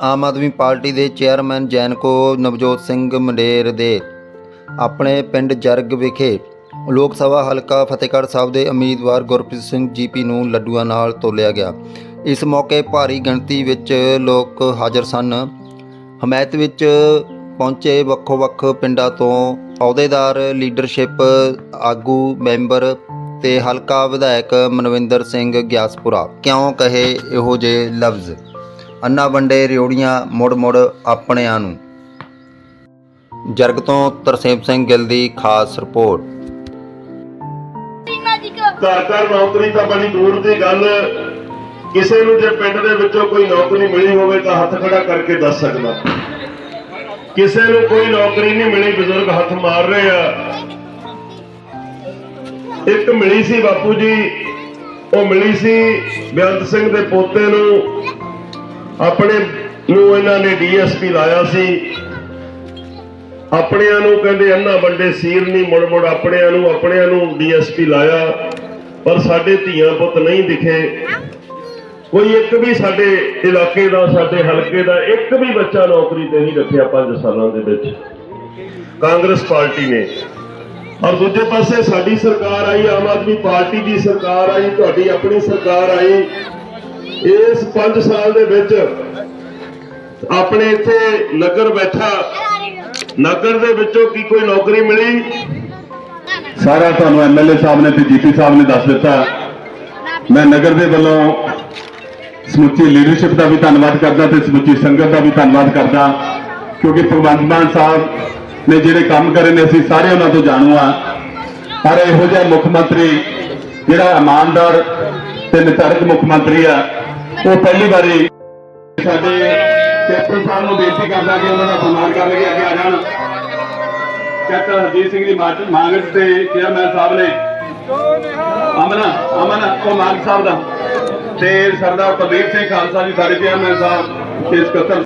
ਆਮ Aadmi party ਦੇ chairman Genco Navjot Singh Mander ਦੇ ਆਪਣੇ ਪਿੰਡ ਜਰਗ ਵਿਖੇ ਲੋਕ ਸਭਾ ਹਲਕਾ ਫਤਿਹਗੜ੍ਹ ਸਾਹਿਬ ਦੇ ਉਮੀਦਵਾਰ ਗੁਰਪ੍ਰੀਤ ਸਿੰਘ ਜੀਪੀ ਨੂੰ ਲੱਡੂਆਂ ਨਾਲ ਤੋਲਿਆ ਗਿਆ। ਇਸ ਮੌਕੇ ਭਾਰੀ ਗਿਣਤੀ ਵਿੱਚ ਲੋਕ ਹਾਜ਼ਰ ਸਨ। ਹਮਾਇਤ ਵਿੱਚ ਪਹੁੰਚੇ ਵੱਖੋ-ਵੱਖ ਪਿੰਡਾਂ ਤੋਂ ਅਹੁਦੇਦਾਰ, ਲੀਡਰਸ਼ਿਪ, ਆਗੂ, ਮੈਂਬਰ ਤੇ ਹਲਕਾ ਵਿਧਾਇਕ ਮਨਵਿੰਦਰ ਸਿੰਘ ਗਿਆਸਪੁਰਾ। ਕਿਉਂ ਕਹੇ ਇਹੋ ਜਿਹੇ ਲਫ਼ਜ਼? ਅੰਨਾ ਵੰਡੇ ਰਿਓੜੀਆਂ ਮੁੜ-ਮੁੜ ਆਪਣਿਆਂ ਨੂੰ। ਜਰਗ ਤੋਂ ਤਰਸੇਮ ਸਿੰਘ ਗਿੱਲ ਦੀ ਖਾਸ ਰਿਪੋਰਟ। ਘਰ ਘਰ ਨੌਕਰੀ ਤਾਂ ਬੜੀ ਦੂਰ ਦੀ ਗੱਲ। ਕਿਸੇ ਨੂੰ ਜੇ ਪਿੰਡ ਦੇ ਵਿੱਚੋਂ ਕੋਈ ਨੌਕਰੀ ਮਿਲੀ ਹੋਵੇ ਤਾਂ ਹੱਥ ਖੜਾ ਕਰਕੇ ਦੱਸ ਸਕਦਾ। ਕਿਸੇ ਨੂੰ ਕੋਈ ਨੌਕਰੀ ਨਹੀਂ ਮਿਲੀ ਬਜ਼ੁਰਗ ਹੱਥ ਮਾਰ ਰਹੇ ਆ। ਇੱਕ ਮਿਲੀ ਸੀ ਬਾਪੂ ਜੀ ਉਹ ਮਿਲੀ ਸੀ ਬੇਅੰਤ ਸਿੰਘ ਦੇ ਪੋਤੇ ਨੂੰ। ਆਪਣੇ ਨੂੰ ਇਹਨਾਂ ਨੇ ਡੀਐਸਪੀ ਲਾਇਆ ਸੀ। ਆਪਣਿਆਂ ਨੂੰ ਕਹਿੰਦੇ ਅੰਨਾ ਵੱਡੇ ਸੀਰ ਨਹੀਂ, ਮੁੜ ਮੁੜ ਆਪਣਿਆਂ ਨੂੰ ਆਪਣਿਆਂ ਨੂੰ ਡੀਐਸਪੀ ਲਾਇਆ। ਪਰ ਸਾਡੇ ਧੀਆਂ ਪੁੱਤ ਨਹੀਂ ਦਿਖੇ। ਕੋਈ ਇੱਕ ਵੀ ਸਾਡੇ ਇਲਾਕੇ ਦਾ, ਸਾਡੇ ਹਲਕੇ ਦਾ, ਇੱਕ ਵੀ ਬੱਚਾ ਨੌਕਰੀ ਤੇ ਨਹੀਂ ਰੱਖਿਆ 5 ਸਾਲਾਂ ਦੇ ਵਿੱਚ। ਕਾਂਗਰਸ ਪਾਰਟੀ ਨੇ। ਔਰ ਦੂਜੇ ਪਾਸੇ ਸਾਡੀ ਸਰਕਾਰ ਆਈ, ਆਮ ਆਦਮੀ ਪਾਰਟੀ ਦੀ ਸਰਕਾਰ ਆਈ, ਤੁਹਾਡੀ ਆਪਣੀ ਸਰਕਾਰ ਆਈ। ਇਸ 5 ਸਾਲ ਦੇ ਵਿੱਚ ਆਪਣੇ ਇੱਥੇ ਨਗਰ ਬੈਠਾ। ਨਗਰ ਦੇ ਵਿੱਚੋਂ ਕੀ ਕੋਈ ਨੌਕਰੀ ਮਿਲੀ? ਸਾਰਾ ਤੁਹਾਨੂੰ ਐਮਐਲਏ ਸਾਹਿਬ ਨੇ ਤੇ ਜੀਪੀ ਸਾਹਿਬ ਨੇ ਦੱਸ ਦਿੱਤਾ। ਮੈਂ ਨਗਰ ਦੇ ਵੱਲੋਂ ਸਮੁੱਚੀ ਲੀਡਰਸ਼ਿਪ ਦਾ ਵੀ ਧੰਨਵਾਦ ਕਰਦਾ ਤੇ ਸਮੁੱਚੀ ਸੰਗਤ ਦਾ ਵੀ ਧੰਨਵਾਦ ਕਰਦਾ, ਕਿਉਂਕਿ ਭਗਵੰਤ ਮਾਨ ਸਾਹਿਬ ਨੇ ਜਿਹੜੇ ਕੰਮ ਕਰੇ ਨੇ, ਅਸੀਂ ਸਾਰੇ ਉਹਨਾਂ ਤੋਂ ਜਾਣੂ ਆ ਪਰ ਇਹੋ ਜਿਹਾ ਮੁੱਖ ਮੰਤਰੀ ਜਿਹੜਾ ਇਮਾਨਦਾਰ ਤੇ ਨਿਤਰਕ ਮੁੱਖ ਮੰਤਰੀ ਆ ਉਹ ਪਹਿਲੀ ਵਾਰੀ ਸਾਡੇ ਕੈਪਟਨ ਸਾਹਿਬ ਨੂੰ ਬੇਨਤੀ ਕਰਦਾ ਕਿ ਉਹਨਾਂ ਦਾ ਸਨਮਾਨ ਕਰਨ ਲਈ ਅੱਗੇ ਆ ਜਾਣ। ਕੈਪਟਨ ਹਰਜੀਤ ਸਿੰਘ ਦੀ ਮਾਰਚ ਮੰਗ ਤੇ ਚੇਅਰਮੈਨ ਸਾਹਿਬ ਨੇ। ਅਮਨ ਅਮਨ, ਉਹ ਮਾਨ ਸਾਹਿਬ ਦਾ। ਤੇ ਸਰਦਾਰ ਪ੍ਰਦੀਪ ਸਿੰਘ ਖਾਲਸਾ ਜੀ, ਸਾਡੇ ਚੇਅਰਮੈਨ ਸਾਹਿਬ ਤੇ ਸਕੱਤਰ